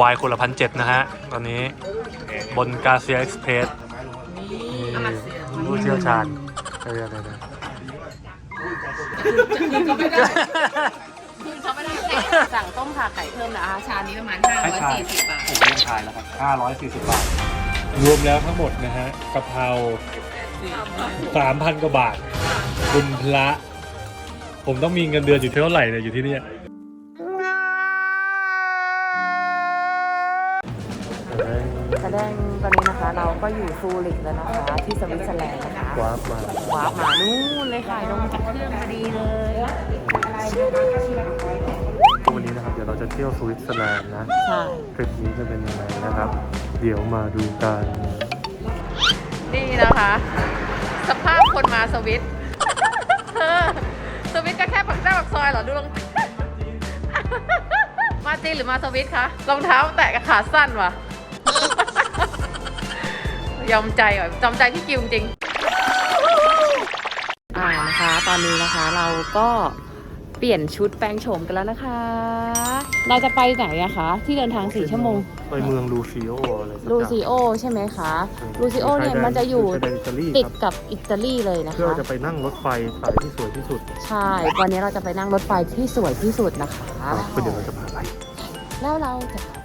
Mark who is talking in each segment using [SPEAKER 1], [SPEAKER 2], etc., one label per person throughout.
[SPEAKER 1] วายคนละพันเจ็ดนะฮะ ตอนนี้บนกาเซียเอ็กซ์เพรสผู้เชี่ยวชาญเรียกอะไรนะ
[SPEAKER 2] เขาไม่ได้สั่งต้มขาไก่เพิ่มนะคะชามนี้ประมาณ
[SPEAKER 1] ให้ชา
[SPEAKER 2] 540 บาท
[SPEAKER 1] ผมเล่นชายแล้วครับ 540 บาท รวมแล้วทั้งหมดนะฮะกะเพรา3,000 กว่าบาท คุณพระ ผมต้องมีเงินเดือนอยู่เท่าไหร่เนี่ยอยู่ที่เนี่ย
[SPEAKER 2] ก็อยู่ซูริกแล้วนะคะ ที่สวิตเซอร์แลนด์นะคะ
[SPEAKER 1] ว้าบมา
[SPEAKER 2] ว้าร์ปมานู่นเลยค่ะลงจากเครื่องพอดีเลย
[SPEAKER 1] วันนี้นะครับเดี๋ยวเราจะเที่ยวสวิตเซอร์แลนด์นะ
[SPEAKER 2] ใช่
[SPEAKER 1] ทริปนี้จะเป็นยังไงนะครับ เดี๋ยวมาดูกัน
[SPEAKER 2] นี่นะคะ สภาพคนมาสวิตเธอสวิตก็แค่ปักหน้าปักซอยเหรอดูรองมาจีนหรือมาสวิตคะรองเท้าแตะกับขาสั้นวะ ยอมใจว่ะยอมใจพี่กิวจริงอ่านะคะ ตอนนี้นะคะเราก็เปลี่ยนชุดแปลงโฉมกันแล้วนะคะ เราจะไปไหนอะคะ ที่เดินทางสี่ชั่วโมง
[SPEAKER 1] ไปเมืองลูซิโออะไรสักอย่าง
[SPEAKER 2] ลูซิโอใช่ไหมคะลูซิโอเนี่ยมันจะอยู่
[SPEAKER 1] ชายแดนอิตาลี
[SPEAKER 2] ติด
[SPEAKER 1] ครับ
[SPEAKER 2] กับอิตาลีเลยนะ
[SPEAKER 1] เพื่อ
[SPEAKER 2] คะ
[SPEAKER 1] จะไปนั่งรถไฟสายที่สวยที่สุด
[SPEAKER 2] ใช่ วันนี้เราจะไปนั่งรถไฟที่สวยที่สุดนะคะ
[SPEAKER 1] ก็เดี๋ยวเราจะพาไป
[SPEAKER 2] แล้วเราจะพาไป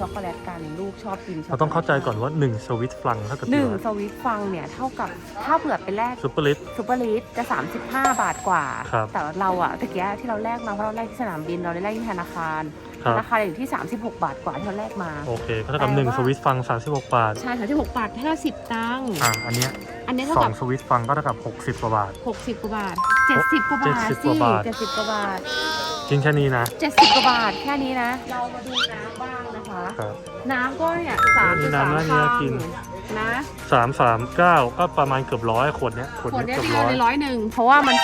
[SPEAKER 2] ช็อกโกแลตกันลูกชอบกินช็อกโกแลต
[SPEAKER 1] เราต้องเข้าใจก่อนว่า 1 สวิตฟรังเท่ากับ
[SPEAKER 2] หนึ่งสวิตฟังเนี่ยเท่ากับถ้าเผื่อเป็นแรก
[SPEAKER 1] ซูเปอร์ลิต
[SPEAKER 2] ซูเปอร์ลีดจะ 35 บาทกว่า
[SPEAKER 1] ครับ
[SPEAKER 2] แต่เราอะตะเกียที่เราแลกมาเพราะเราแลกที่สนามบินเราได้แลกที่ธนาคาร
[SPEAKER 1] ครับ
[SPEAKER 2] ราคาอยู่ที่ 36 บาทกว่าที่เราแลกมา
[SPEAKER 1] โอเค ก็เท่ากับ 1 สวิตฟัง 36 บาท
[SPEAKER 2] ใช่36 บาท 50 ตังค์
[SPEAKER 1] อะ อันเนี้ย
[SPEAKER 2] อันนี้เท่า
[SPEAKER 1] สอ
[SPEAKER 2] กั
[SPEAKER 1] ง
[SPEAKER 2] บ
[SPEAKER 1] สวิตฟังก็เท่ากับ 60 กว่าบาท
[SPEAKER 2] 60 กว่าบาท 70 กว่าบาท
[SPEAKER 1] 70
[SPEAKER 2] สิ
[SPEAKER 1] กว่าบาท
[SPEAKER 2] 70 กว่าบาท
[SPEAKER 1] กินแค่นี้นะ
[SPEAKER 2] 70กว่าบาทแค่นี้นะ เรามาดูน้ำบ้างนะคะ
[SPEAKER 1] ครับ
[SPEAKER 2] น้ำก็เนี่ย
[SPEAKER 1] นี่
[SPEAKER 2] 3
[SPEAKER 1] น้ำน่า
[SPEAKER 2] 3
[SPEAKER 1] จะ
[SPEAKER 2] ตัง
[SPEAKER 1] กิน
[SPEAKER 2] ค์นะ
[SPEAKER 1] 339ก็ประมาณเกือบร้อยขวดเนี้ยขวด
[SPEAKER 2] ขวด
[SPEAKER 1] เนี้ย
[SPEAKER 2] เนี้ย
[SPEAKER 1] เกือบ
[SPEAKER 2] ที่
[SPEAKER 1] ร้อย
[SPEAKER 2] เราในร้อยหนึ่งเพราะว่ามัน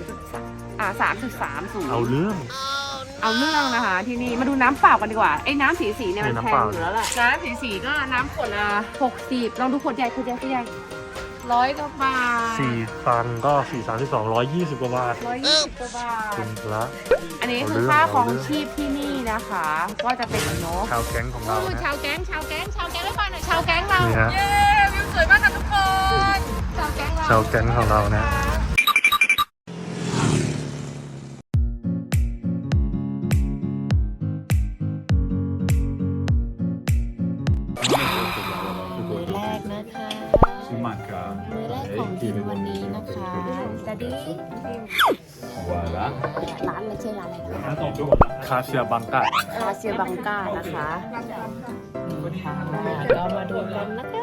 [SPEAKER 2] 3.3อ่า3.30
[SPEAKER 1] เอาเรื่อง
[SPEAKER 2] เอาเรื่องนะคะที่นี่มาดูน้ำเปล่ากันดีกว่าไอ้น้ำสีสีๆเนี่ยมัน
[SPEAKER 1] นี่
[SPEAKER 2] แพ
[SPEAKER 1] น้ำเป
[SPEAKER 2] ง
[SPEAKER 1] ล่า
[SPEAKER 2] อยู่แล้วแหละน้ำสีสีๆก็น้ำขวดละหกสิบลองดูขวดใหญ่ขวดใหญ่ขวดใหญ่ ร้อยกว่าบาท
[SPEAKER 1] 4ฟังก็4 32 120กว่าบาท
[SPEAKER 2] ร้อยยี่สิบกว่าบาท
[SPEAKER 1] คุณพระ
[SPEAKER 2] อันนี้
[SPEAKER 1] เอา
[SPEAKER 2] คื
[SPEAKER 1] เรื่
[SPEAKER 2] อ
[SPEAKER 1] อง
[SPEAKER 2] ค่าของ
[SPEAKER 1] เอาเรื่อง
[SPEAKER 2] ชีพที่นี่นะคะ ก็จะเป็นเนาะ
[SPEAKER 1] ชาวแก๊งของเรา
[SPEAKER 2] โอ้
[SPEAKER 1] นะ
[SPEAKER 2] ชาวแก๊งชาวแก๊งชาวแก๊งไม่ฟังหน่อยชาวแก๊งเรา
[SPEAKER 1] นี่ฮะ
[SPEAKER 2] เย้วิวสวยมากค่ะทุกคน ชาวแก๊งเรา
[SPEAKER 1] ชาวแก๊งของเรานะ
[SPEAKER 2] จะดี
[SPEAKER 3] Voilà.
[SPEAKER 2] ร้านไม่ใช่ร้านอะไรคะ
[SPEAKER 1] คาเซียบังกา
[SPEAKER 2] คาเซียบังกานะคะก็มาดูกันนะคะ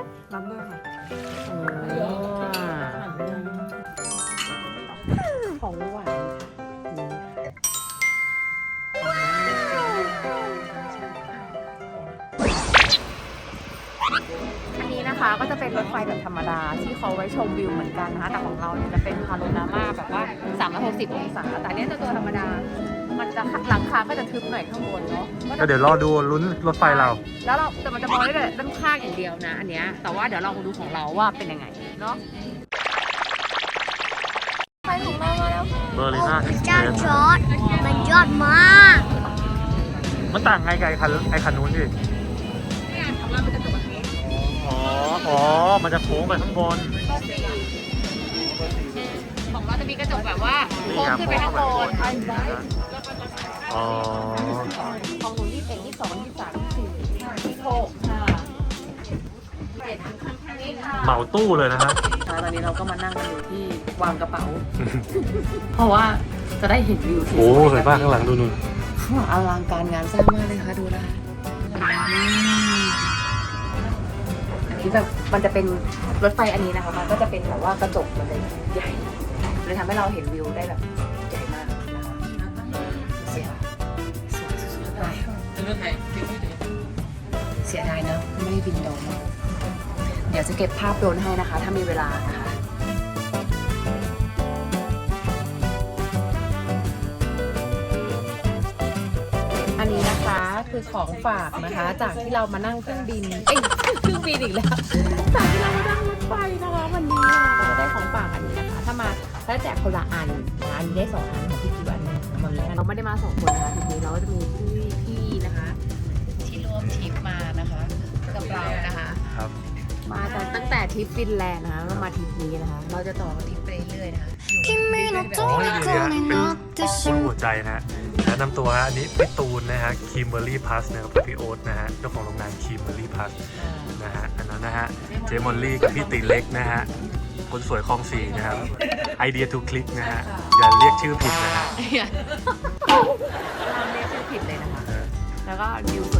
[SPEAKER 2] นนี้นะคะ ก็จะเป็นรถไฟแบบธรรมดาที่เขาไว้ชมวิวเหมือนกันนะคะ แต่ของเราเนี่ยจะเป็นพาโนรามาแบบว่า 360 องศา แต่อันเนี้ยจะตัวธรรมดา มันจะหลังคาก็จะทึบหน่อยข้างบนเนาะก็
[SPEAKER 1] ก็
[SPEAKER 2] จะ
[SPEAKER 1] เดี๋ยวรอดูลุ้นรถไฟเรา
[SPEAKER 2] แล้วเราแต่มันจะมองได้เลยด้านข้างอย่างเดียวนะ อันเนี้ย แต่ว่าเดี๋ยวลองดูของเราว่าเป็นยังไงเนาะไปของเรามาแล้ว
[SPEAKER 1] เบอร์ลิน่าเอ็กซ์เพ
[SPEAKER 4] เจ้าร
[SPEAKER 1] ส
[SPEAKER 4] จอร์ดมันยอดมาก
[SPEAKER 1] มันต่างไงกับไอ้คันไอ้คันนู้นดิ
[SPEAKER 2] อ๋
[SPEAKER 1] อ มันจะโค้งไปข้างบน
[SPEAKER 2] ของเราจะมีกระจกแบบว่า
[SPEAKER 1] นี่
[SPEAKER 2] โค้ง
[SPEAKER 1] ครับ
[SPEAKER 2] ขึ้นไปข้างบน
[SPEAKER 1] อ๋อ
[SPEAKER 2] ของหนูยี่สิบเอ็ดยี่สิบสองยี่สิบสามยี่สิบสี่ยี่สิบหกค่ะเจ็ดถึงข้างนี้ค่ะ
[SPEAKER 1] เหมาตู้เลยนะฮะ
[SPEAKER 2] ตอนนี้เราก็มานั่งกันอยู่ที่วางกระเป๋า เพราะว่าจะได้เห็นวิวที่
[SPEAKER 1] โอ้สวยมากข้างหลังดูนู่น
[SPEAKER 2] ข้างหลังอลังการงานสร้างมากเลยค่ะดูนะอันนี้แบบ มันจะเป็นรถไฟอันนี้นะคะมันก็จะเป็นแบบว่ากระจกมันเลยใหญ่เลยทำให้เราเห็นวิวได้แบบใหญ่มากนะคะเสียสวยสุดๆเลยเสียดายเนอะไม่ได้บินโดรนเดี๋ยวจะเก็บภาพโดรนให้นะคะ ถ้ามีเวลานะคะอันนี้นะคะคือ คือของฝากนะคะ จากที่เรามานั่งเครื่องบิน เอ้ยเครื่องบินอีกแล้ว จากที่เรามานั่งรถไฟนะคะวันนี้เราจะได้ของฝากอันนี้นะคะ ถ้ามาถ้าแจกคนละอันนะอันนี้ได้สองอันของพี่กิวอันหนึงมันนี้เราไม่ได้มาสองคนนะคะทีนี้เราก็จะมีพี่พี่ๆนะคะ ที่ร่วมทริปมานะคะกับเรานะคะ
[SPEAKER 1] ครับ
[SPEAKER 2] มาจากตั้งแต่ทริปฟินแลนด์นะคะเรามาทริปนี้นะคะ เราจะต่อทริปไปเรื่อยๆนะคะอยู่
[SPEAKER 4] 君の
[SPEAKER 1] อ๋อนี่เนี่ยเป็น
[SPEAKER 4] 虜になってし
[SPEAKER 1] คน
[SPEAKER 4] まう
[SPEAKER 1] หัวใจนะฮะแนะนำตัวฮะอันนี้พี่ตูนนะฮะคิมเบอร์รี่พัสนะครับกับพี่โอ๊ตนะฮะเจ้าของโรงงานคิมเบอร์รี่พัสนะฮะอันนั้นนะฮะเจมอลลี่กับพี่ตีเล็กนะฮะคนสวยคลองสีนะครับไอเดียทูคลิกนะฮะอย่าเรียกชื่อผิดนะฮะ
[SPEAKER 2] เราเรียกชื่อผิดเลยนะคะ แล้วก็วิวส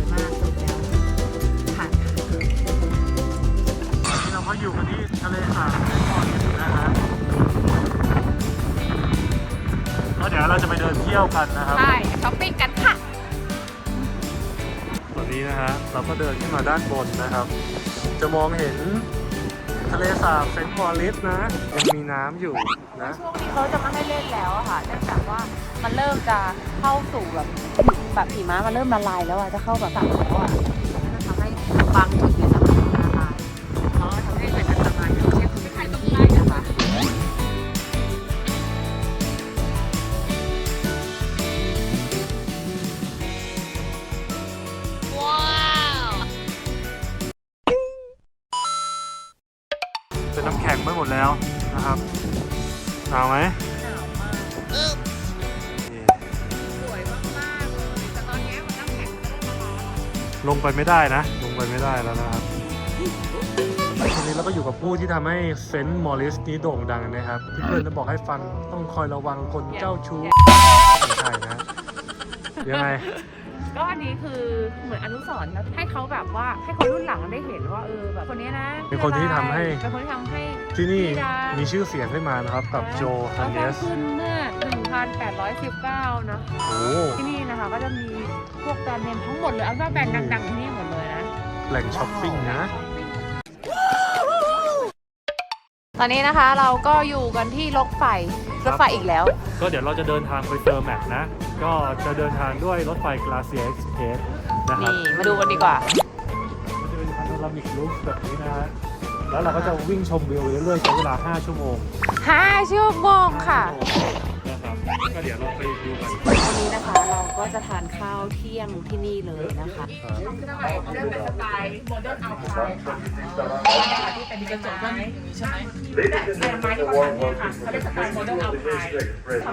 [SPEAKER 2] ยว
[SPEAKER 1] กันนะครับ
[SPEAKER 2] ใช่ช้อปปิ้งกันค่ะ
[SPEAKER 1] ตอนนี้นะฮะเราก็เดินขึ้นมาด้านบนนะครับ จะมองเห็นทะเลสาบเซนต์มอริสนะยังมีน้ำอยู่นะ
[SPEAKER 2] ช่วงนี้เขาจะไม่ให้เล่นแล้วอะค่ะเนื่องจากว่ามันเริ่มจะเข้าสู่แบบแบบหิมะมันเริ่มละลายแล้วอะจะเข้าแบบสั่งแล้วอะ
[SPEAKER 1] งไปหมดแล้วนะครับหนาวไหม
[SPEAKER 2] หนาวมาก
[SPEAKER 1] นี่
[SPEAKER 2] สวยมากๆเลยแต่ตอนนี้มันน้ำแข็งก็เริ่มละลาย
[SPEAKER 1] ลงไปไม่ได้นะ ลงไปไม่ได้แล้วนะครับวันนี้เราก็อยู่กับผู้ที่ทำให้เซนต์มอริสนี้โด่งดังนะครับที่เพื่อนจะบอกให้ฟังต้องคอยระวังคนเจ้าชู้ไม่ใช่นะยังไง
[SPEAKER 2] ก็อันนี้คือเหมือนอนุสรณ์นะให้เขาแบบว่าให้คนรุ่นหลังได้เห็นว่าเออแบบคนนี้นะ
[SPEAKER 1] เป็นคนที่ทำให้
[SPEAKER 2] เป็นคนที่ทำให้
[SPEAKER 1] ที่นี่
[SPEAKER 2] ที่ดัง
[SPEAKER 1] มีชื่อเสียงขึ้นมานะครับกับโจฮันเน
[SPEAKER 2] เขา
[SPEAKER 1] ส
[SPEAKER 2] สร้างขึ้นเมื่อ 1819 นะ
[SPEAKER 1] โอ้
[SPEAKER 2] ที่นี่นะคะก็จะมีพวกแบรนด์เนมทั้งหมดเลยเอาว่าแบรนด์ดังๆที่นี่หมดเลยนะ
[SPEAKER 1] แหล่งช้อปปิ้งนะ
[SPEAKER 2] ตอนนี้นะคะเราก็อยู่กันที่รถไฟรถไฟอีกแล้ว
[SPEAKER 1] ก็เดี๋ยวเราจะเดินทางไปเซอร์แมทนะ ก็จะเดินทางด้วยรถไฟกลาเซียเอ็กซ์เพรสนะครับ
[SPEAKER 2] นี่มาดูกันดีกว่า
[SPEAKER 1] มันจะเป็นพาโนรามิกลุคแบบนี้นะฮะแล้วเราก็จะวิ่งชมวิวไปเรื่อยๆใช้เวลา 5 ชั่วโมง
[SPEAKER 2] 5ชั่วโมงค่ะ
[SPEAKER 1] นะครับ ก็เดี๋ยวเราไปดูกัน
[SPEAKER 2] วันนี้นะคะเราก็จะทานข้าวเที่ยงที่นี่เลยนะคะเรื่องเป็นสไตล์โมเดิร์นเอาไทยค่ะที่เป็นกระจกด้านนี้ใช่ไหมแต่ไม้ที่เขาทำเนี่ยค่ะเขาเรียกสไตล์โมเดิร์นเอาไทย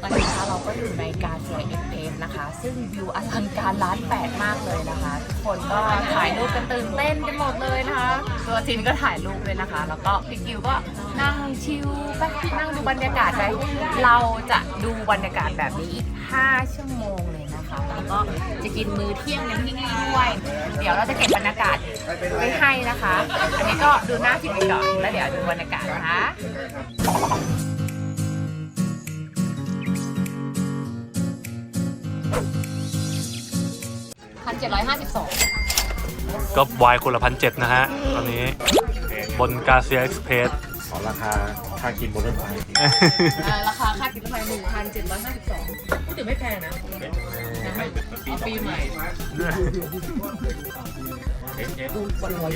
[SPEAKER 2] ตอนนี้นะคะเราก็อยู่ในกาเซียเอ็กเอฟนะคะ ซึ่งวิวอลังการล้านแปดมากเลยนะคะทุก คนก็ถ่ายรูปกันตื่นเต้นกันหมดเลยนะคะตัวทินก็ถ่ายรูปเลยนะคะ แล้วก็พี่กิวก็นั่งชิลไปนั่งดูบรรยากาศไปเราจะดูบรรยากาศแบบนี้อีก 5 ชั่วโมงเลยนะคะแล้วก็จะกินมื้อเที่ยงกันที่นี่ด้วย เดี๋ยวเราจะเก็บบรรยากาศไว้ให้นะคะ อันนี้ก็ดูหน้าทิพย์ก่อนแล้วเดี๋ยวดูบรรยากาศนะคะ พันเจ็ดร้อยห้าสิบสอง
[SPEAKER 1] ก็วายคนละพันเจ็ดนะฮะ ตอนนี้บนกาเซียเอ็กซ์เพรส
[SPEAKER 3] ขอราคาค่ากินบนรถไฟ
[SPEAKER 2] ราคาค่ากินไฟหนึ่งพันเจ็ดร้อยห้าสิบสองพูดถึงไม่แพงนะเอาปีใหม่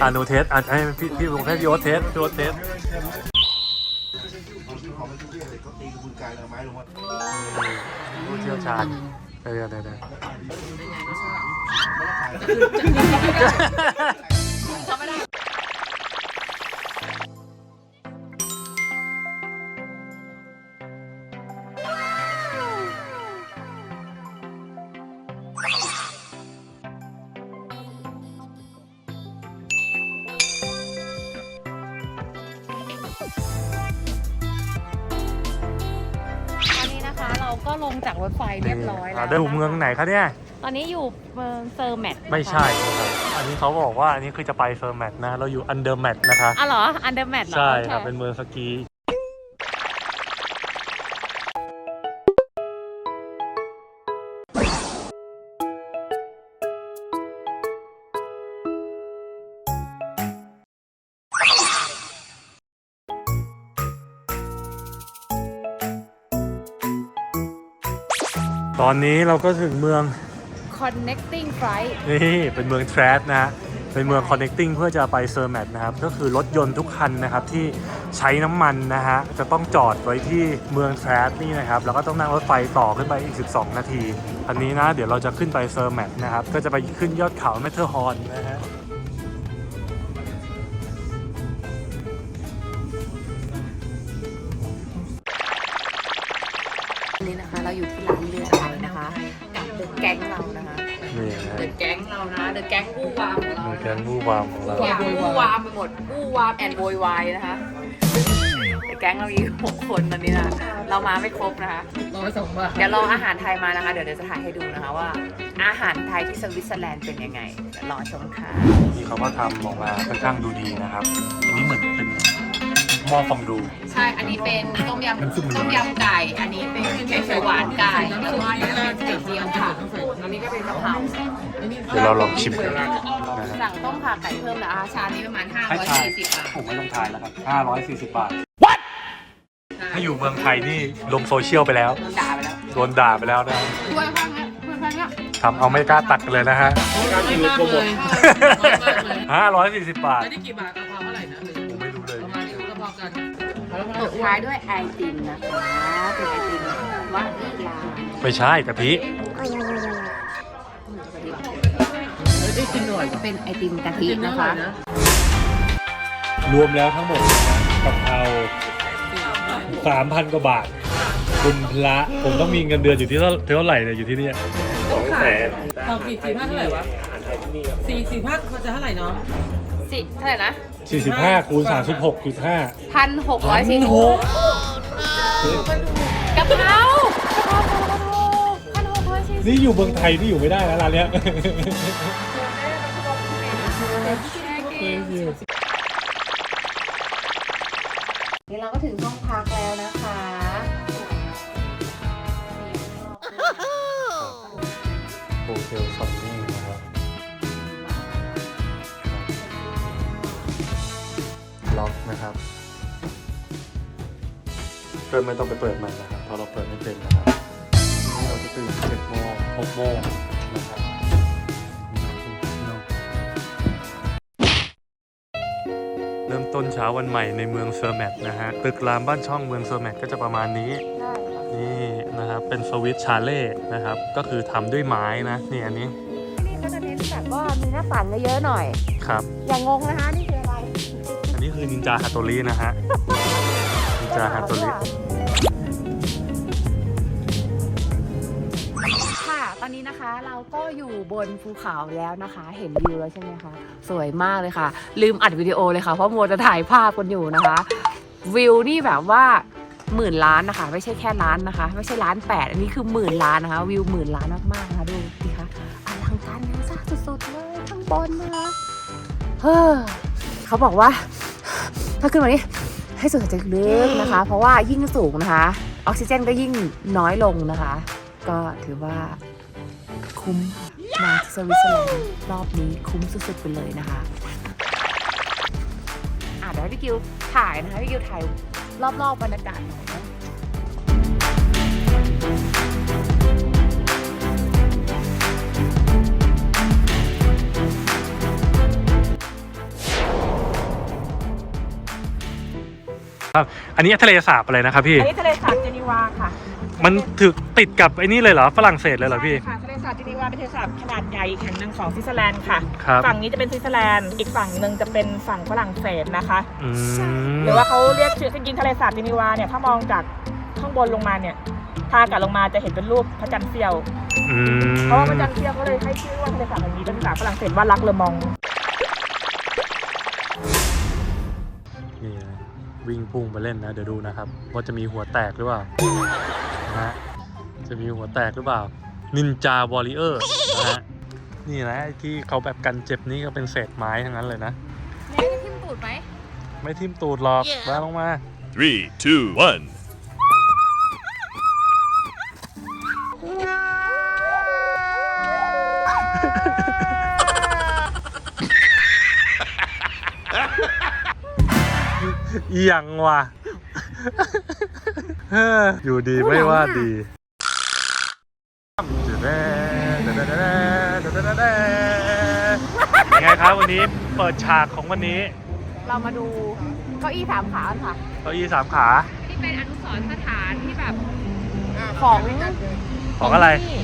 [SPEAKER 1] อ่านูเทสอ่านให้พี่พี่วงให้พี่โอ๊ตเทสพี่โอ๊ตเทสผู้เชี่ยวชาญเดี๋ยวเดี๋ยวเดี๋ยว
[SPEAKER 2] ตอนนี้นะคะ เราก็ลงจากรถไฟเรียบร้อยแล้ว
[SPEAKER 1] ได้อยู่เมืองไหนคะเนี่ย
[SPEAKER 2] ตอนนี้อยู่เมืองเซอร์แมทนะคะ
[SPEAKER 1] ไม่ใช่นะครับอันนี้เขาบอกว่าอันนี้คือจะไปเฟอร์แมทนะ เราอยู่อันเดอร์แมทนะคะ
[SPEAKER 2] อ๋อเหรอ อันเดอร์แมทเหรอ
[SPEAKER 1] ใช่
[SPEAKER 2] โอเค
[SPEAKER 1] รับเป็นเมืองสกีตอนนี้เราก็ถึงเมืองค
[SPEAKER 2] connecting flight
[SPEAKER 1] นี่เป็นเมืองแทรสนะฮะเป็นเมือง connecting เพื่อจะไปเซอร์แมทนะครับ ก็คือรถยนต์ทุกคันนะครับที่ใช้น้ำมันนะฮะ จะต้องจอดไว้ที่เมืองแทรสนี่นะครับ แล้วก็ต้องนั่งรถไฟต่อขึ้นไปอีก 12 นาที อันนี้นะ เดี๋ยวเราจะขึ้นไปเซอร์แมทนะครับ ก็จะไปขึ้นยอดเขาแมทเทอร์ฮอร์นนะฮะ
[SPEAKER 2] แอนโวยวายนะคะเดอะแก๊งเรามีหกคนตอนนี้นะเรามาไม่ครบนะคะ
[SPEAKER 5] ร้อยสองบาท
[SPEAKER 2] เดี๋ยวรออาหารไทยมานะคะ เดี๋ยวเดี๋ยวจะถ่ายให้ดูนะคะว่า อาหารไทยที่สวิตเซอร์แลนด์เป็นยังไงเดี๋ยวรอชมค่ะ
[SPEAKER 1] ที่เขาก็ทำออกมาค่อนข้างดูดีนะครับอันนี้เหมือนเป็นหม้อฟองดู
[SPEAKER 2] ใช่ อันนี้เป็นต้มยำต้มยำไก่ อันนี้เป็นแกงเขียวหวานไก่แล้วก็อันนี้เป็นไข่เจียวค่ะอันนี้ก็เป็นกะเพรา
[SPEAKER 1] เดี๋ยวเราลองชิมกันนะฮะ
[SPEAKER 2] สั่งต้มข่าไก่เพิ่มนะอาชามนี้ประมาณ540บาท
[SPEAKER 1] ผมไม่ต้องทายแล้วครับ 540 บาท ถ้าอยู่เมืองไทยนี่ลงโซเชียลไปแล้ว
[SPEAKER 2] โดนด่าไปแล้ว
[SPEAKER 1] โดนด่าไปแล้วนะ
[SPEAKER 2] ด้วยข้างเนี้ยด้วยข้างเนี้ย
[SPEAKER 1] ทำเอาไม่กล้าตักกันเลยนะฮะ
[SPEAKER 5] น้อยมากเลยน้อยมากเลย
[SPEAKER 1] 540 บาท
[SPEAKER 5] แล้วนี่กี่บาทกะเพราเท่าไหร่นะหรือ
[SPEAKER 1] ผมไม่รู้เลย
[SPEAKER 5] ประมาณนี้ก็พอกัน
[SPEAKER 2] ตบท้ายด้วยไอติมนะคะเป็นไอติมวานิลา
[SPEAKER 1] ไม่ใช่กะทิ
[SPEAKER 5] กินหน่อย
[SPEAKER 2] เป็นไอติมกะทิ
[SPEAKER 5] กิน
[SPEAKER 2] นะ
[SPEAKER 5] หน่อ
[SPEAKER 2] คะ
[SPEAKER 5] ยนะ
[SPEAKER 1] รวมแล้วทั้งหมดนะกะเพรา3,000กว่าบาท คุณพระผมต้องมีเงินเดือนอยู่ที่เท่าเท่าไหร่เนี่ยอยู่ที่เนี่ย
[SPEAKER 5] ต้องขายต่อกี่สี่ห้าเท่าไหร่วะสี่สี่ห้าเขาจะเท่าไหร่เนาะ
[SPEAKER 2] สิเท่าไหร่นะ
[SPEAKER 1] 45คูณ36.5
[SPEAKER 2] พันหกร้อยสี่สิบกะเพรากะเพรากะเพราพันหกร้อยสี่สิบ
[SPEAKER 1] นี่อยู่เมืองไทยนี่อยู่ไม่ได้แล้วร้านเนี้ย
[SPEAKER 2] เราก็ถึงห้องพักแล้วนะคะ
[SPEAKER 1] โฮเทลซอนนี่นะครับล็อกนะครับเริ่มไม่ต้องไปเปิดมันนะครับเพราะเราเปิดไม่เป็นนะครับนี่เราจะตื่นเจ็ดโมงหกโมง ต้นเช้าวันใหม่ในเมืองเซอร์แมทนะฮะตึกรามบ้านช่องเมืองเซอร์แมทก็จะประมาณนี้นี่นะครับเป็นสวิตชาเล่นะครับก็คือทำด้วยไม้นะนี่อันนี้
[SPEAKER 2] ที่นี่เขาจะเน้นแบบว่ามีหน้าต่างเยอะๆหน่อย
[SPEAKER 1] ครับ
[SPEAKER 2] อย่างงงนะคะนี่คืออะไร
[SPEAKER 1] อันนี้คือนินจาฮัตโตรินะฮะนินจาฮัตโตริ
[SPEAKER 2] ค่ะ อนนี้นะคะเราก็อยู่บนภูเขาแล้วนะคะ เห็นวิวแล้วใช่ไหมคะ สวยมากเลยค่ะ ลืมอัดวิดีโอเลยค่ะ เพราะมัวจะถ่ายภาพกันอยู่นะคะ วิวนี่แบบว่าหมื่นล้านนะคะ ไม่ใช่แค่ล้านนะคะ ไม่ใช่ล้านแปดอันนี้คือหมื่นล้านนะคะ วิวหมื่นล้านมากๆนะคะดูดิคะอลังการงานสร้างสุดๆเลยข้างบนนะคะเฮ้อเขาบอกว่า ถ้าขึ้นมานี้ให้สูดหายใจลึกนะคะ เพราะว่ายิ่งสูงนะคะ ออกซิเจนก็ยิ่งน้อยลงนะคะ ก็ถือว่า คุ้มค่ะมาที่สวิตเซอร์แลนด์รอบนี้คุ้มสุดๆไปเลยนะคะอะเดี๋ยวให้พี่กิวถ่ายนะคะพี่กิวถ่ายรอบๆบรรยากาศหน่อยนะ
[SPEAKER 1] ครับ อันนี้ทะเลสาบอะไรนะครับพี่
[SPEAKER 6] อันนี้ทะเลสาบเจนีวาค่ะ
[SPEAKER 1] มันถึกติดกับไอ้นี่เลยเหรอฝรั่งเศสเลยเหรอพี่
[SPEAKER 6] ใช่ค่ะทะเลสาบเจนีวาเป็นทะเลสาบขนาดใหญ่อีกแห่งหนึ่งของสวิตเซอร์แลนด์ค่ะ
[SPEAKER 1] ครับ
[SPEAKER 6] ฝั่งนี้จะเป็นสวิตเซอร์แลนด์ อีกฝั่งหนึ่งจะเป็นฝั่งฝรั่งเศสนะคะ
[SPEAKER 1] อืม
[SPEAKER 6] หรือว่าเขาเรียกชื่อจริงๆทะเลสาบเจนีวาเนี่ยถ้ามองจากข้างบนลงมาเนี่ยทาอากาศลงมาจะเห็นเป็นรูปพระจันทร์เสี้ยว
[SPEAKER 1] อืม
[SPEAKER 6] เพราะว่าพระจันทร์เสี้ยวเขาเลยให้ชื่อว่าทะเลสาบแห่งนี้เป็นภาษาฝรั่งเศสว่าลักเลอมอง
[SPEAKER 1] นี่นะวิ่งพุ่งไปเล่นนะ เดี๋ยวดูนะครับ ว่าจะมีหัวแตกหรือเปล่า นะฮะ จะมีหัวแตกหรือเปล่า นินจาวอริเออร์นะฮะ นี่นะไอ้ที่เขาแบบกันเจ็บนี่ก็เป็นเศษไม้ทั้งนั้นเลยนะ
[SPEAKER 2] แม่จะทิ่มตูดไหม
[SPEAKER 1] ไม่ทิ่มตูดหรอกมาลงมา
[SPEAKER 7] Three, two, one.
[SPEAKER 1] เอียงว่ะเฮ้ ออยู่ดีไม่ว่าดีเดะเดะเดะเดะเดะงครับวันนี้เปิดฉากของวันนี้
[SPEAKER 2] เรามาดูเก้าอี้สามขากันค่ะ
[SPEAKER 1] เก้าอี้สามขา
[SPEAKER 2] ที่เป็นอนุสรณ์สถานที่แบบของ
[SPEAKER 1] ของอะไร
[SPEAKER 2] ที่นี่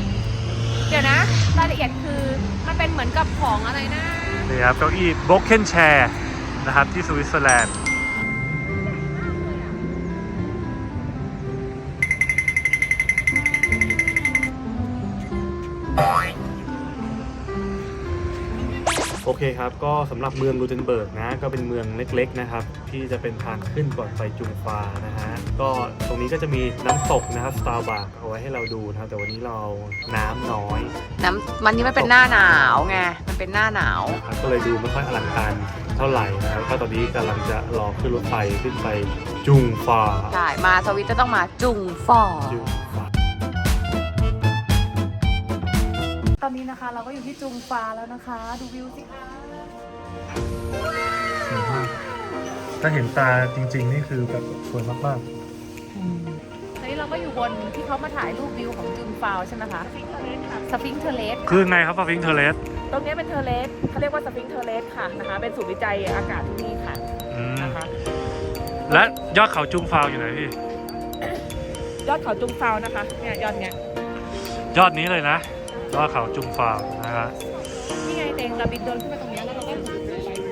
[SPEAKER 2] เดี๋ยวนะ รายละเอียดคือมันเป็นเหมือนกับของอะไรนะ
[SPEAKER 1] นี่ครับเก้าอี้ Broken Chair นะครับที่สวิตเซอร์แลนด์ โอเคครับ ก็สำหรับเมืองลูเทนเบิร์กนะ ก็เป็นเมืองเล็กๆนะครับ ที่จะเป็นทางขึ้นก่อนไปจุงฟานะฮะ ก็ตรงนี้ก็จะมีน้ำตกนะครับสตาร์บัคเอาไว้ให้เราดูนะครับ แต่วันนี้เราน้ำน้อย
[SPEAKER 2] น้ำมันนี้มันเป็นหน้าหนาวไง มันเป็นหน้าหนาว
[SPEAKER 1] นะครับก็เลยดูไม่ค่อยอลังการเท่าไหร่นะครับ ก็ตอนนี้กำลังจะรอขึ้นรถไฟขึ้นไปจุงฟา
[SPEAKER 2] ใช่ มาสวิตจะต้องมาจุงฟอ
[SPEAKER 1] จุงฟ
[SPEAKER 2] ตอนนี้นะคะเราก็อยู่ที่จุงฟาแล้วนะคะ ดูวิวสิคะ
[SPEAKER 1] ถ้าเห็นตาจริง ๆ นี่คือแบบสวยมาก
[SPEAKER 2] ตอนนี้เราก็อยู่บนที่เขามาถ่ายรูปวิวของจุงฟาวใช่ไหมคะสฟิงค์เทเลส
[SPEAKER 1] ๆ คือไงครับฟาฟิงเทเลส
[SPEAKER 6] ตรงนี้เป็นเทอร์เลสเขาเรียกว่าสปริงเทอร์เลสค่ะนะคะ เป็นศูนย์วิจัยอากาศที่นี่ค่ะนะคะ
[SPEAKER 1] และยอดเขาจุงฟาวอยู่ไหนพี่
[SPEAKER 6] ยอดเขาจุงฟาวนะคะเนี่ยยอดเนี้ย
[SPEAKER 1] ยอดนี้เลยนะ ยอดเขาจุงฟาวนะฮะ
[SPEAKER 2] นี่ไงเต็งเราบินโดรนขึ้นมาตรงนี้แล้วเราก็ถู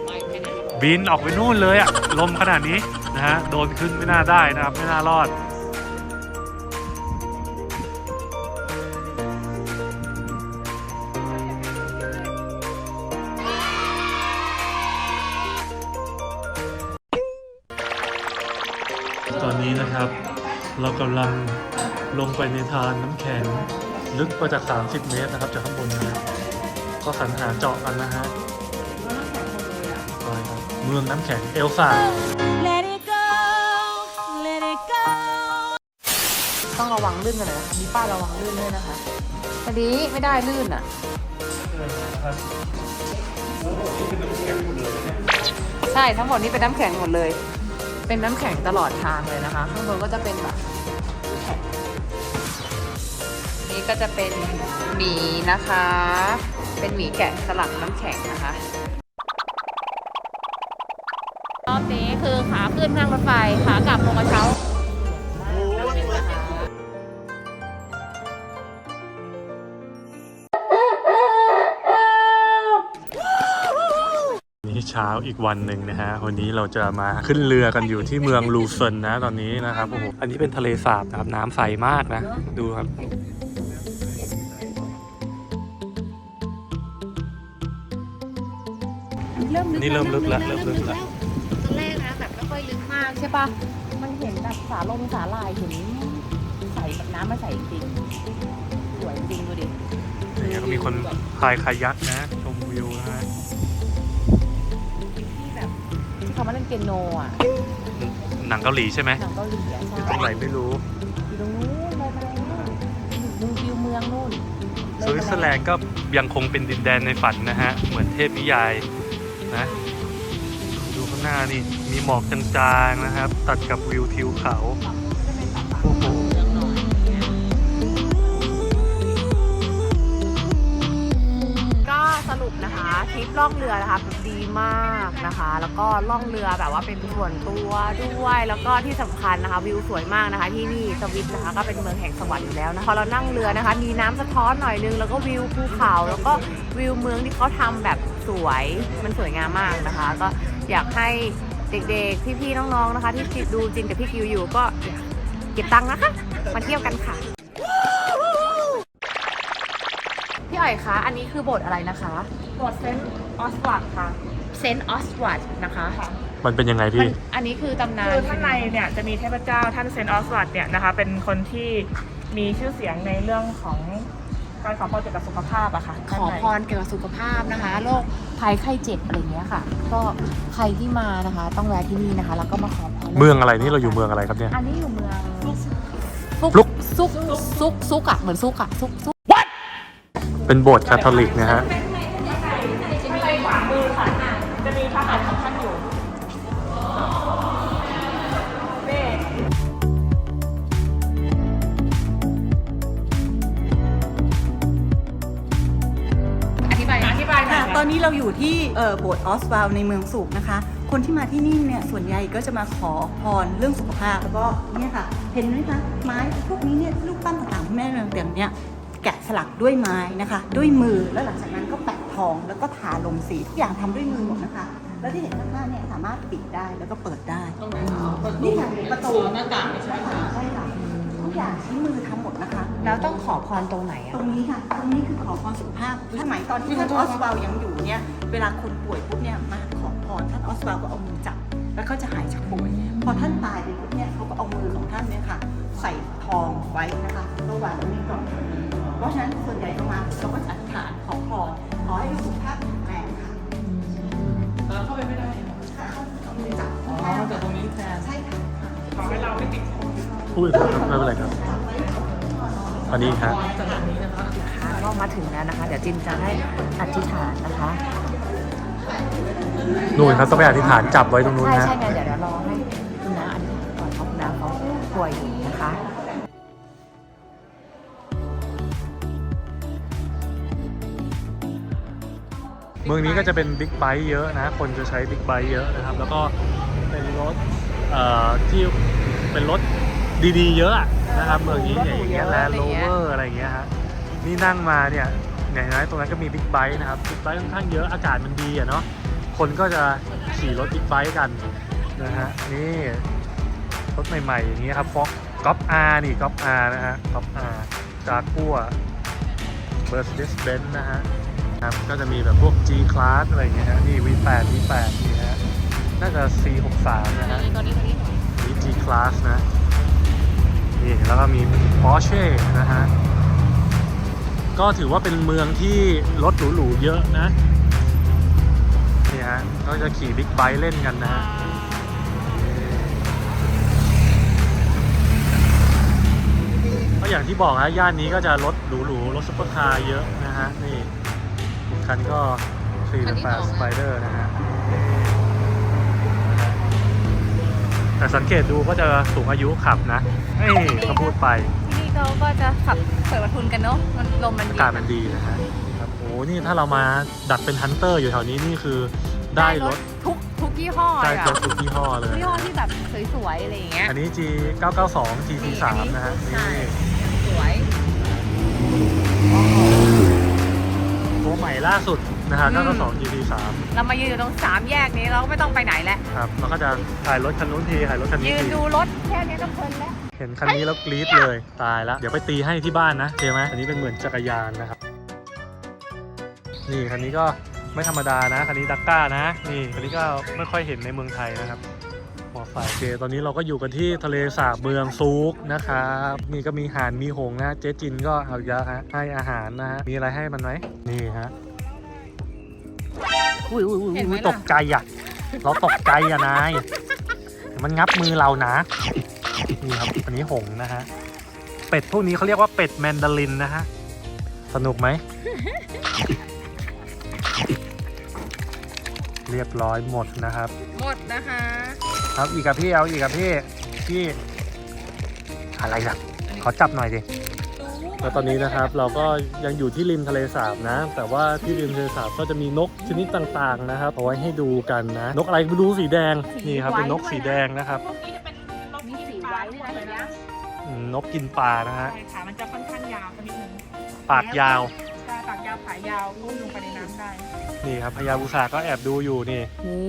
[SPEAKER 2] ไปไปแค่นั้น
[SPEAKER 1] บินออกไปนู่นเลยอะลมขนาดนี้นะฮะโดนขึ้นไม่น่าได้นะครับไม่น่ารอดตอนนี้นะครับ เรากำลังลงไปในทานน้ำแข็ง ลึกไปจาก 30 เมตรนะครับจากข้างบนนะฮะก็สรรหาเจาะกันนะฮะใช่ครับเมืองน้ำแข็งเอลซ่า
[SPEAKER 2] ต้องระวังลื่นกันเลยนะคะมีป้ายระวังลื่นด้วยนะคะอันนี้ไม่ได้ลื่นอะใช่ทั้งหมดนี้เป็นน้ำแข็งหมดเลย เป็นน้ำแข็งตลอดทางเลยนะคะ ข้างบนก็จะเป็นแบบแข็ง นี่ก็จะเป็นหมีนะคะ เป็นหมีแกะสลักน้ำแข็งนะคะ รอบนี้คือขาขึ้นนั่งรถไฟ ขากลับลงกระเช้า
[SPEAKER 1] นี่เช้าอีกวันหนึ่งนะฮะ วันนี้เราจะมาขึ้นเรือกันอยู่ที่เมืองลูเซนนะตอนนี้นะครับ โอ้โห อันนี้เป็นทะเลสาบนะครับ น้ำใสมากนะ ดูครับ
[SPEAKER 2] เริ่มลึก
[SPEAKER 1] นี่เริ่มลึกแล้วเริ่มลึกแล้ว
[SPEAKER 2] ตอนแรกนะแบบไม่ค่อยลึกมากใช่ปะมันเห็นแบบสาลงสาลายเห็นใสแบบน้ำมาใสจริงสวยจริงดูดิ
[SPEAKER 1] อย่างเงี้ยก็มีคนพายคายักนะ ชมวิวนะฮะ
[SPEAKER 2] ที่แบบที่เขามาเล่นเปียโนอะ
[SPEAKER 1] หนังเกาหลีใช่ไหม
[SPEAKER 2] หนังเกาหลีอะ
[SPEAKER 1] อยู่ตรงไหน
[SPEAKER 2] ใช่
[SPEAKER 1] ไม่รู้
[SPEAKER 2] อยู่ตรงนู้นเลยมาเลยดูวิวเมืองนู่น
[SPEAKER 1] สวิตเซอร์แลนด์ก็ยังคงเป็นดินแดนในฝันนะฮะ เหมือนเทพนิยาย นะ ดูข้างหน้านี่ มีหมอกจางๆนะครับ ตัดกับวิวทิวเขาโอ้โห
[SPEAKER 2] ก็สรุปนะคะทริปล่องเรือนะคะดีมากนะคะ แล้วก็ล่องเรือแบบว่าเป็นส่วนตัวด้วย แล้วก็ที่สำคัญนะคะ วิวสวยมากนะคะที่นี่สวิตนะคะก็เป็นเมืองแห่งสวรรค์อยู่แล้วนะคะพอเรานั่งเรือนะคะ มีน้ำสะท้อนหน่อยนึงแล้วก็วิวภูเขา แล้วก็วิวเมืองที่เขาทำแบบ สวยมันสวยงามมากนะคะ ก็อยากให้เด็กๆ พี่ๆ น้องๆ นะคะ ที่ดูจินกับพี่คิวอยู่ก็เก็บตังค์นะคะ มาเที่ยวกันค่ะ พี่อ๋อยคะ อันนี้คือโบสถ์อะไรนะคะ
[SPEAKER 6] บทเซนต์ออสวัตค่ะ
[SPEAKER 2] เซนต์ออสวัตนะคะ
[SPEAKER 1] มันเป็นยังไง
[SPEAKER 6] มั
[SPEAKER 1] พี่
[SPEAKER 6] น
[SPEAKER 2] อันนี้คือตำนาน
[SPEAKER 6] คือข้างในเนี่ยจะมีเทพเจ้าท่านเซนต์ออสวัตเนี่ยนะคะ เป็นคนที่มีชื่อเสียงในเรื่องของ การขอพรเกี่ยวกับสุขภาพอะค่ะ
[SPEAKER 2] ขอพรเกี่ยวกับสุขภาพนะคะโรคภัยไข้เจ็บอะไรเงี้ยค่ะ ก็ใครที่มานะคะ ต้องแวะที่นี่นะคะ แล้วก็มาขอพร
[SPEAKER 1] เมืองอะไรนี่เราอยู่เมืองอะไรครับเนี่ย
[SPEAKER 2] อันนี้อยู่เมือง
[SPEAKER 1] ฟลุก
[SPEAKER 2] ซุกซุกซุกอะเหมือนซุกอะซุกซุก
[SPEAKER 1] เป็นโบสถ์คาทอลิกนะฮะ
[SPEAKER 6] จะ
[SPEAKER 5] ตอนนี้
[SPEAKER 8] เราอยู่ที่เอ่อโบสถ์ออสวาลในเมืองสุขนะคะ คนที่มาที่นี่เนี่ยส่วนใหญ่ก็จะมาขอพรเรื่องสุขภาพแล้วก็เนี่ยค่ะ เห็นไหมคะไม้พวกนี้เนี่ยลูกปั้นต่างๆของแม่เรืองเตียงเนี่ยแกะสลักด้วยไม้นะคะ ด้วยมือแล้วหลังจากนั้นก็แปะทองแล้วก็ทาลงสีทุกอย่างทำด้วยมือหมดนะคะ แล้วที่เห็นข้างหน้าเนี่ยสามารถปิดได้แล้วก็เปิดได้
[SPEAKER 5] ตรงไหนคะประตู
[SPEAKER 8] นี่ค่ะประตู
[SPEAKER 5] หน้าต่างใช่ไหมคะ
[SPEAKER 8] ใช่ค่ะทุกอย่างใช้มือทำหมดนะคะ
[SPEAKER 2] แล้วต้องขอพรตรงไหน
[SPEAKER 8] ต
[SPEAKER 2] อะ
[SPEAKER 8] รงนี้ค่ะ ตรงนี้คือขอพรสุขภาพสมัยตอนที่ท่านออสวาลยังอยู่เนี่ย เวลาคนป่วยปุ๊บเนี่ยมาขอพรท่านออสวาลก็เอามือจับ แล้วเขาจะหายจากป่วย พอท่านตายไปปุ๊บเนี่ยเขาก็เอามือของท่านเนี่ยค่ะ ใส่ทองไว้นะคะก็วางไว้ในกล่องเพราะฉะนั้นส่วนใหญ่เรามาเราก็จะอธิษฐานขอพรขอให้สุขภาพแข็งแรงค่ะ
[SPEAKER 5] แต่เข้าไปไม่ได้
[SPEAKER 8] เอามือจับ
[SPEAKER 5] อ๋อแต่ตรงนี้แทน
[SPEAKER 8] ใช่ค่ะ
[SPEAKER 6] ขอให้เราไม่ติดโควิด
[SPEAKER 1] อุ้ยครับไม่เป็นไรครับอัน นี้ฮะ
[SPEAKER 5] สถานีนะคะ
[SPEAKER 2] ค่ะก็มาถึงแล้วนะคะ เดี๋ยวจินจะให้อธิษฐานนะคะ
[SPEAKER 1] นู่นครับต้องไปอธิษฐานจับไว้ตรงนู้น
[SPEAKER 2] ใช่
[SPEAKER 1] นะ
[SPEAKER 2] ใช่ไงเดี๋ยวเดี๋ยวรอให้คุณน้าอธิษฐานก่อนเพราะคุณน้าเขาป่วยอยู่นะคะ
[SPEAKER 1] เมืองนี้ก็จะเป็นบิ๊กไบค์เยอะนะ คนจะใช้บิ๊กไบค์เยอะนะครับ แล้วก็เป็นรถเอ่อที่เป็นรถ ดีๆ เยอะอะนะครับเมืองนี้เนี่ยอย่างเงี้ยแลนด์โรเวอร์อะไรอย่างเงี้ยฮะนี่นั่งมาเนี่ยอย่างน้อยตรงนั้นก็มีบิ๊กไบค์นะครับบิ๊กไบค์ค่อนข้างเยอะอากาศมันดีอะเนาะคนก็จะขี่รถบิ๊กไบค์กันนะฮะนี่รถใหม่ๆอย่างเงี้ยครับฟ็อกก๊อปอาร์นี่ก๊อปอาร์นะฮะก๊อปอาร์จากัวเบอร์สเดสเบนนะฮะครับก็จะมีแบบพวก G Class อะไรอย่างเงี้ยฮะนี่ V8 V8 นี่ฮะน่าจะ C63 นะฮะ
[SPEAKER 2] ตัวนี้ตัวนี้
[SPEAKER 1] นี่ G Class นะ นี่แล้วก็มี Porsche นะฮะ ก็ถือว่าเป็นเมืองที่รถหรูๆเยอะนะ นี่ฮะก็จะขี่บิ๊กไบค์เล่นกันนะฮะก็อย่างที่บอกฮะย่านนี้ก็จะรถหรูๆรถซุปเปอร์คาร์เยอะนะฮะ นี่อีกคันก็488 Spider นะฮะ แต่สังเกตดูก็จะสูงอายุขับนะเอ้ยก็พูดไป
[SPEAKER 2] ที่นี่เขาก็จะขับเปิดประทุนกันเนาะมันลมมัน
[SPEAKER 1] อา
[SPEAKER 2] เย็
[SPEAKER 1] กาศมันดีนะฮะนี่ครับโอ้นี่ถ้าเรามาดัดเป็นฮันเตอร์อยู่แถวนี้นี่คือได้รถ
[SPEAKER 2] ทุกทุกยี่ห้อ
[SPEAKER 1] ได้
[SPEAKER 2] เลย
[SPEAKER 1] ร
[SPEAKER 2] อะ
[SPEAKER 1] ถทุกยี่ห้อเลย
[SPEAKER 2] ยี่ห้อที่แบบสวยๆอะไรอย่างเงี้ย
[SPEAKER 1] อันนี้ G 992 G 3นะฮะ
[SPEAKER 2] ใช่
[SPEAKER 1] นี่
[SPEAKER 2] สวย
[SPEAKER 1] ตัวใหม่ล่าสุด นะฮะ
[SPEAKER 2] อืม
[SPEAKER 1] 992 G 3
[SPEAKER 2] เรามายืนอยู่ตรงสามแยกนี้เราก็ไม่ต้องไปไหนแล้ว
[SPEAKER 1] ครับเราก็จะถ่ายรถคันนู้นทีถ่ายรถคันนี้
[SPEAKER 2] ยืน
[SPEAKER 1] ที
[SPEAKER 2] ดูรถแค่นี้ก็เพลินแล้ว
[SPEAKER 1] เห็นคันนี้แล้วกรี๊ดเลยตายแล้วเดี๋ยวไปตีให้ที่บ้านนะเจอไหมอันนี้เป็นเหมือนจักรยานนะครับนี่คันนี้ก็ไม่ธรรมดานะคันนี้ดักก้านะ นี่คันนี้ก็ไม่ค่อยเห็นในเมืองไทยนะครับมอไซค์โอเคตอนนี้เราก็อยู่กันที่ทะเลสาบเมืองซูกนะครับนี่ก็มีห่านมีหงส์นะเจ๊จินก็เอาเยอะฮะให้อาหารนะฮะมีอะไรให้มันไหมนี่ฮะ อุ้ยอุ้ยอุ้ย
[SPEAKER 2] เห็นไหม
[SPEAKER 1] อุ้ย
[SPEAKER 2] ล่ะ
[SPEAKER 1] ตกใจอะ เราตกใจอะนายมันงับมือเรานะ นี่ครับอันนี้หงส์นะฮะ เป็ดพวกนี้เขาเรียกว่าเป็ดแมนดารินนะฮะ สนุกไหม เรียบร้อยหมดนะครับ
[SPEAKER 2] หมดนะคะ
[SPEAKER 1] ครับอีกกับพี่เอาอีกกับพี่พี่อะไรล่ะ ขอจับหน่อยดิ แล้วตอนนี้นะครับเราก็ยังอยู่ที่ริมทะเลสาบนะ แต่ว่าที่ริมทะเลสาบก็จะมีนกชนิดต่างๆนะครับเอาไว้ให้ดูกันนะ นกอะไรไม่รู้สีแดงนี่ครับเป็นนกสีแดงนะครับ
[SPEAKER 6] พวกนี้จะเป็นนก
[SPEAKER 2] มี
[SPEAKER 6] ที่
[SPEAKER 2] สี
[SPEAKER 6] ปลา
[SPEAKER 2] ไว้
[SPEAKER 6] ด้
[SPEAKER 2] ด้
[SPEAKER 6] ว
[SPEAKER 2] วยย
[SPEAKER 6] นะ
[SPEAKER 2] นะ
[SPEAKER 1] อืมนกกินปลานะฮะ
[SPEAKER 6] ใช่ค่ะมันจะค่อนข้างยาวสักนิดนึง
[SPEAKER 1] ปากยาว
[SPEAKER 6] ใช่ปากยาวขายาวลุ่มลงไปในน้ำได้
[SPEAKER 1] นี่ครับพญาบุษาก็แอบดูอยู่นี่
[SPEAKER 2] นี่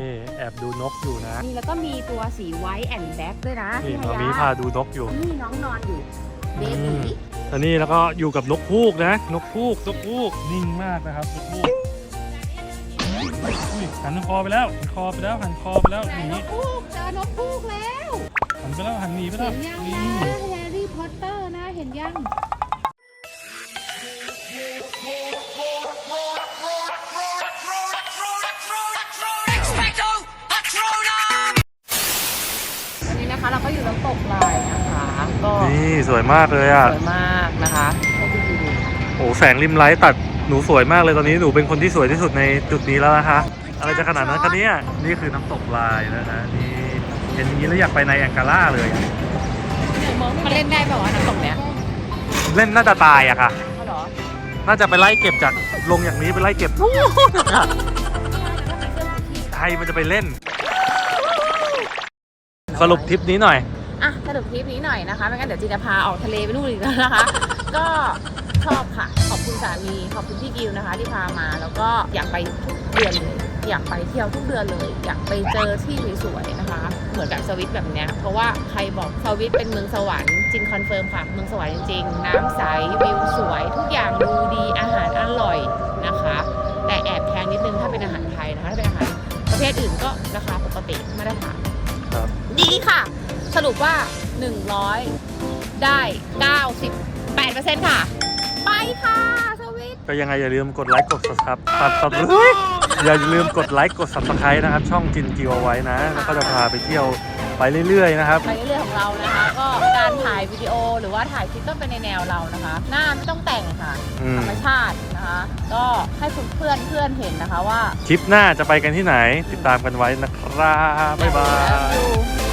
[SPEAKER 1] นี่แอบดูนกอยู่นะ
[SPEAKER 2] นี่แล้วก็มีตัวสีไวท์แอนด์แบ็กด้วยนะ
[SPEAKER 1] นี่
[SPEAKER 2] พี่
[SPEAKER 1] มา
[SPEAKER 2] ฮ
[SPEAKER 1] มี
[SPEAKER 2] ยะ
[SPEAKER 1] พาดูนกอยู่
[SPEAKER 2] นี่น้องนอนอยู่เบ
[SPEAKER 1] อื
[SPEAKER 2] บี
[SPEAKER 1] มอันนี้แล้วก็อยู่กับนกฮูกนะ นกฮูกนกฮูกนิ่งมากนะครับนกฮูกอุ้ยหันคอไปแล้วหันคอไปแล้วหันคอไปแล้วหนี
[SPEAKER 2] ฮูกเจอนกฮูกแล้ว
[SPEAKER 1] หันไปแล้วหันหนีไปแล้ว
[SPEAKER 2] เห็นยัง
[SPEAKER 1] นี่
[SPEAKER 2] นะแฮร์รี่พอตเตอร์นะเห็นยังวันนี้นะคะเราก็อยู่น้ำตกลายนะคะก็
[SPEAKER 1] นี่สวยมากเลยอะ
[SPEAKER 2] สวยมาก นะคะให้ดูดู
[SPEAKER 1] โอ้แสงริมไลท์ตัดหนูสวยมากเลยตอนนี้หนูเป็นคนที่สวยที่สุดในจุดนี้แล้วนะคะ อะไรจะขนาดนั้นคะเนี่ยนี่คือน้ำตกลายแล้วนะนี่เห็นอย่างนี้แล้วอยากไปในแองการ่าเลยอะ
[SPEAKER 2] มันเล่นได้แบบว่าวะน้ำตกเนี้ย
[SPEAKER 1] เล่นน่าจะตายอะค่ะ
[SPEAKER 2] เขาเหรอ
[SPEAKER 1] น่าจะไปไล่เก็บจากลงอย่างนี้ไปไล่เก็บนู่นอะใครมันจะไปเล่น สรุปทริปนี้หน่อย
[SPEAKER 2] อะ สรุปทริปนี้หน่อยนะคะ ไม่งั้นเดี๋ยวจีจะพาออกทะเลไปนู่นอีกแล้วนะคะ ก็ชอบค่ะ ขอบคุณสามี ขอบคุณพี่กิวนะคะ ที่พามา แล้วก็อยากไปทุกเดือนเลยอยากไปเที่ยวทุกเดือนเลย อยากไปเจอที่สวยๆนะคะ เหมือนกับสวิตแบบเนี้ย เพราะว่าใครบอกสวิตเป็นเมืองสวรรค์จินคอนเฟิร์มค่ะ เมืองสวรรค์จริงๆ น้ำใสวิวสวย ทุกอย่างดูดีอาหารอร่อยนะคะ แต่แอบแพงนิดนึงถ้าเป็นอาหารไทยนะคะ ถ้าเป็นอาหารประเภทอื่นก็ราคาปกติมาตรฐาน
[SPEAKER 1] ครับ
[SPEAKER 2] ดีค่ะ สรุปว่า 100 ได้ 98%ค่ะ ไปค่ะสวิต
[SPEAKER 1] ก็ยังไงอย่าลืมกดไลค์กด subscribe ตัดตัดเลยอย่าลืมกดไลค์กด subscribe นะครับ ช่องจินกิวเอาไว้นะ แล้วก็จะพาไปเที่ยวไปเรื่อยๆนะครับ
[SPEAKER 2] ไปเรื่อยๆของเรานะคะ ก็การถ่ายวิดีโอหรือว่าถ่ายคลิปต้องเป็นในแนวเรานะคะ หน้าไม่ต้องแต่งค่ะ
[SPEAKER 1] อืม
[SPEAKER 2] ธรรมชาตินะคะ ก็ให้คุณเพื่อนเพื่อนๆเห็นนะคะว่า
[SPEAKER 1] คลิปหน้าจะไปกันที่ไหน ติดตามกันไว้นะครับ บ๊ายบาย
[SPEAKER 2] ดู